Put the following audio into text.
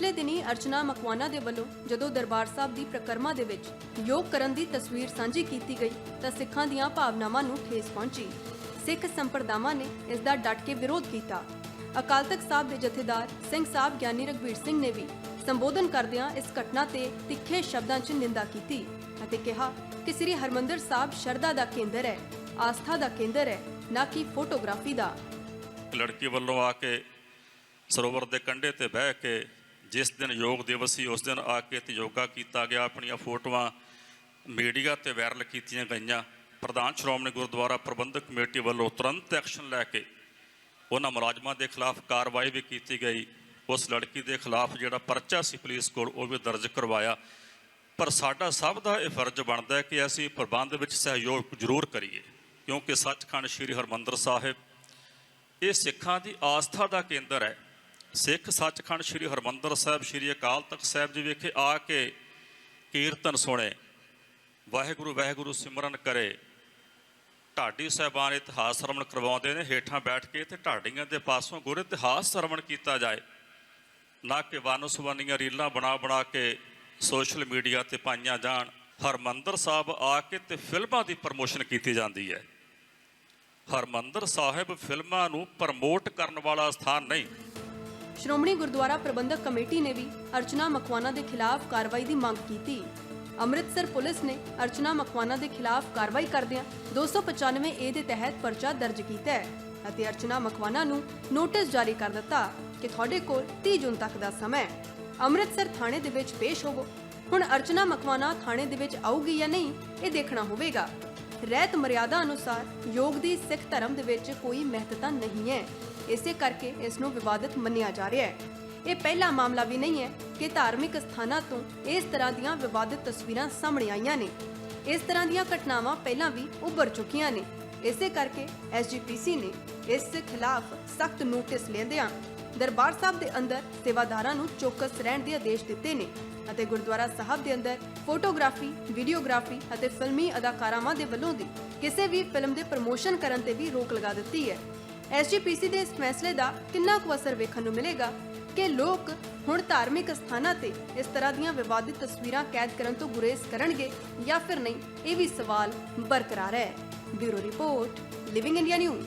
ਅਰਚਨਾ ਮਕਵਾਨਾ ਦੇ ਵੱਲੋਂ ਜਦੋਂ ਦਰਬਾਰ ਸਾਹਿਬ ਦੀ ਪ੍ਰਕਰਮਾ ਦੇ ਵਿੱਚ ਯੋਗ ਕਰਨ ਦੀ ਤਸਵੀਰ ਸਾਂਝੀ ਕੀਤੀ ਗਈ, ਤਾਂ ਸਿੱਖਾਂ ਦੀਆਂ ਭਾਵਨਾਵਾਂ ਨੂੰ ਠੇਸ ਪਹੁੰਚੀ। ਸਿੱਖ ਸੰਪਰਦਾਵਾਂ ਨੇ ਇਸ ਦਾ ਡਟ ਕੇ ਵਿਰੋਧ ਕੀਤਾ। ਅਕਾਲ ਤਖਤ ਸਾਹਿਬ ਦੇ ਜਥੇਦਾਰ ਸਿੰਘ ਸਾਹਿਬ ਗਿਆਨੀ ਰਗਵੀਰ ਸਿੰਘ ਨੇ ਵੀ ਸੰਬੋਧਨ ਕਰਦਿਆਂ ਇਸ ਘਟਨਾ ਤੇ ਤਿੱਖੇ ਸ਼ਬਦਾਂ 'ਚ ਨਿੰਦਾ ਕੀਤੀ ਅਤੇ ਕਿਹਾ ਕਿ ਸ੍ਰੀ ਹਰਮੰਦਰ ਸਾਹਿਬ ਸ਼ਰਧਾ ਦਾ ਕੇਂਦਰ ਹੈ, ਆਸਥਾ ਦਾ ਕੇਂਦਰ ਹੈ, ਨਾ ਕਿ ਫੋਟੋਗ੍ਰਾਫੀ ਦਾ। ਲੜਕੀ ਵੱਲੋਂ ਆ ਕੇ ਸਰੋਵਰ ਦੇ ਕੰਢੇ ਤੇ ਬਹਿ ਕੇ ਜਿਸ ਦਿਨ ਯੋਗ ਦਿਵਸ ਸੀ, ਉਸ ਦਿਨ ਆ ਕੇ ਤੇ ਯੋਗਾ ਕੀਤਾ ਗਿਆ। ਆਪਣੀਆਂ ਫੋਟੋਆਂ ਮੀਡੀਆ ਤੇ ਵਾਇਰਲ ਕੀਤੀਆਂ ਗਈਆਂ। ਪ੍ਰਧਾਨ ਸ਼੍ਰੋਮਣੀ ਗੁਰਦੁਆਰਾ ਪ੍ਰਬੰਧਕ ਕਮੇਟੀ ਵੱਲੋਂ ਤੁਰੰਤ ਐਕਸ਼ਨ ਲੈ ਕੇ ਉਹਨਾਂ ਮੁਲਾਜ਼ਮਾਂ ਦੇ ਖਿਲਾਫ ਕਾਰਵਾਈ ਵੀ ਕੀਤੀ ਗਈ। ਉਸ ਲੜਕੀ ਦੇ ਖਿਲਾਫ ਜਿਹੜਾ ਪਰਚਾ ਸੀ ਪੁਲਿਸ ਕੋਲ, ਉਹ ਵੀ ਦਰਜ ਕਰਵਾਇਆ। ਪਰ ਸਾਡਾ ਸਭ ਦਾ ਇਹ ਫਰਜ਼ ਬਣਦਾ ਹੈ ਕਿ ਅਸੀਂ ਪ੍ਰਬੰਧ ਵਿੱਚ ਸਹਿਯੋਗ ਜ਼ਰੂਰ ਕਰੀਏ, ਕਿਉਂਕਿ ਸੱਚਖੰਡ ਸ੍ਰੀ ਹਰਮੰਦਰ ਸਾਹਿਬ ਇਹ ਸਿੱਖਾਂ ਦੀ ਆਸਥਾ ਦਾ ਕੇਂਦਰ ਹੈ। ਸਿੱਖ ਸੱਚਖੰਡ ਸ੍ਰੀ ਹਰਮੰਦਰ ਸਾਹਿਬ, ਸ੍ਰੀ ਅਕਾਲ ਤਖਤ ਸਾਹਿਬ ਜੀ ਵਿਖੇ ਆ ਕੇ ਕੀਰਤਨ ਸੁਣੇ। ਵਾਹਿਗੁਰੂ ਵਾਹਿਗੁਰੂ ਸਿਮਰਨ ਕਰੇ। ਢਾਡੀ ਸਾਹਿਬਾਨ ਇਤਿਹਾਸ ਸਰਵਣ ਕਰਵਾਉਂਦੇ ਨੇ, ਹੇਠਾਂ ਬੈਠ ਕੇ ਤੇ ਢਾਡੀਆਂ ਦੇ ਪਾਸੋਂ ਗੁਰ ਇਤਿਹਾਸ ਸਰਵਣ ਕੀਤਾ ਜਾਏ। ਨਾ ਕਿ ਵਨਸਵੰਨੀਆਂ ਰੀਲਾਂ ਬਣਾ ਬਣਾ ਕੇ ਸੋਸ਼ਲ ਮੀਡੀਆ ਤੇ ਪਾਈਆਂ ਜਾਣ। ਹਰਮੰਦਰ ਸਾਹਿਬ ਆ ਕੇ ਤੇ ਫਿਲਮਾਂ ਦੀ ਪ੍ਰਮੋਸ਼ਨ ਕੀਤੀ ਜਾਂਦੀ ਹੈ। ਹਰਮੰਦਰ ਸਾਹਿਬ ਫਿਲਮਾਂ ਨੂੰ ਪ੍ਰਮੋਟ ਕਰਨ ਵਾਲਾ ਸਥਾਨ ਨਹੀਂ। ਸ਼੍ਰੋਮਣੀ ਗੁਰਦੁਆਰਾ ਪ੍ਰਬੰਧਕ ਕਮੇਟੀ ਨੇ ਵੀ ਅਰਚਨਾ ਮਕਵਾਨਾ ਦੇ ਖਿਲਾਫ ਕਾਰਵਾਈ ਦੀ ਮੰਗ ਕੀਤੀ। ਅੰਮ੍ਰਿਤਸਰ ਪੁਲਿਸ ਨੇ ਅਰਚਨਾ ਮਕਵਾਨਾ ਦੇ ਖਿਲਾਫ ਕਾਰਵਾਈ ਕਰਦਿਆਂ 295 ਏ ਦੇ ਤਹਿਤ ਪਰਚਾ ਦਰਜ ਕੀਤਾ ਹੈ ਅਤੇ ਅਰਚਨਾ ਮਕਵਾਨਾ ਨੂੰ ਨੋਟਿਸ ਜਾਰੀ ਕਰ ਦਿੱਤਾ ਕਿ ਤੁਹਾਡੇ ਕੋਲ 30 ਜੂਨ ਤੱਕ ਦਾ ਸਮਾਂ ਹੈ। ਅੰਮ੍ਰਿਤਸਰ ਥਾਣੇ ਦੇ ਵਿੱਚ ਪੇਸ਼ ਹੋਵੋ। ਹੁਣ ਅਰਚਨਾ ਮਕਵਾਨਾ ਥਾਣੇ ਦੇ ਵਿੱਚ ਆਊਗੀ ਜਾਂ ਨਹੀਂ, ਇਹ ਦੇਖਣਾ ਹੋਵੇਗਾ। ਰਹਿਤ ਮਰਿਆਦਾ ਅਨੁਸਾਰ ਯੋਗ ਦੀ ਸਿੱਖ ਧਰਮ ਦੇ ਵਿੱਚ ਕੋਈ ਮਹੱਤਤਾ ਨਹੀਂ ਹੈ। ਇਸੇ ਕਰਕੇ ਇਸ ਨੂੰ ਵਿਵਾਦਿਤ ਮੰਨਿਆ ਜਾ ਰਿਹਾ ਹੈ। ਇਹ ਪਹਿਲਾ ਮਾਮਲਾ ਵੀ ਨਹੀਂ ਹੈ ਕਿ ਧਾਰਮਿਕ ਸਥਾਨਾਂ ਤੋਂ ਇਸ ਤਰ੍ਹਾਂ ਦੀਆਂ ਵਿਵਾਦਿਤ ਤਸਵੀਰਾਂ ਸਾਹਮਣੇ ਆਈਆਂ ਨੇ। ਇਸ ਤਰ੍ਹਾਂ ਦੀਆਂ ਘਟਨਾਵਾਂ ਪਹਿਲਾਂ ਵੀ ਉੱਭਰ ਚੁੱਕੀਆਂ ਨੇ। ਇਸੇ ਕਰਕੇ ਐਸਜੀਪੀਸੀ ਨੇ ਇਸ ਖਿਲਾਫ ਸਖਤ ਨੋਟਿਸ ਲੈਂਦਿਆਂ ਦਰਬਾਰ ਸਾਹਿਬ ਦੇ ਅੰਦਰ ਸੇਵਾਦਾਰਾਂ ਨੂੰ ਚੌਕਸ ਰਹਿਣ ਦੇ ਆਦੇਸ਼ ਦਿੱਤੇ ਨੇ ਅਤੇ ਗੁਰਦੁਆਰਾ ਸਾਹਿਬ ਦੇ ਅੰਦਰ ਫੋਟੋਗ੍ਰਾਫੀ, ਵੀਡੀਓਗ੍ਰਾਫੀ ਅਤੇ ਫਿਲਮੀ ਅਦਾਕਾਰਾਵਾਂ ਦੇ ਵੱਲੋਂ ਦੀ ਕਿਸੇ ਵੀ ਫਿਲਮ ਦੇ ਪ੍ਰਮੋਸ਼ਨ ਕਰਨ ਤੇ ਵੀ ਰੋਕ ਲਗਾ ਦਿੱਤੀ ਹੈ। ਐਸਜੀਪੀਸੀ ਦੇ ਇਸ ਫੈਸਲੇ ਦਾ ਕਿੰਨਾ ਕੁ ਅਸਰ ਵੇਖਣ ਨੂੰ ਮਿਲੇਗਾ ਕਿ ਲੋਕ ਹੁਣ ਧਾਰਮਿਕ ਸਥਾਨਾਂ ਤੇ ਇਸ ਤਰ੍ਹਾਂ ਦੀਆਂ ਵਿਵਾਦਿਤ ਤਸਵੀਰਾਂ ਕੈਦ ਕਰਨ ਤੋਂ ਗੁਰੇਜ਼ ਕਰਨਗੇ ਜਾਂ ਫਿਰ ਨਹੀਂ, ਇਹ ਵੀ ਸਵਾਲ ਬਰਕਰਾਰ ਹੈ। Bureau report living India news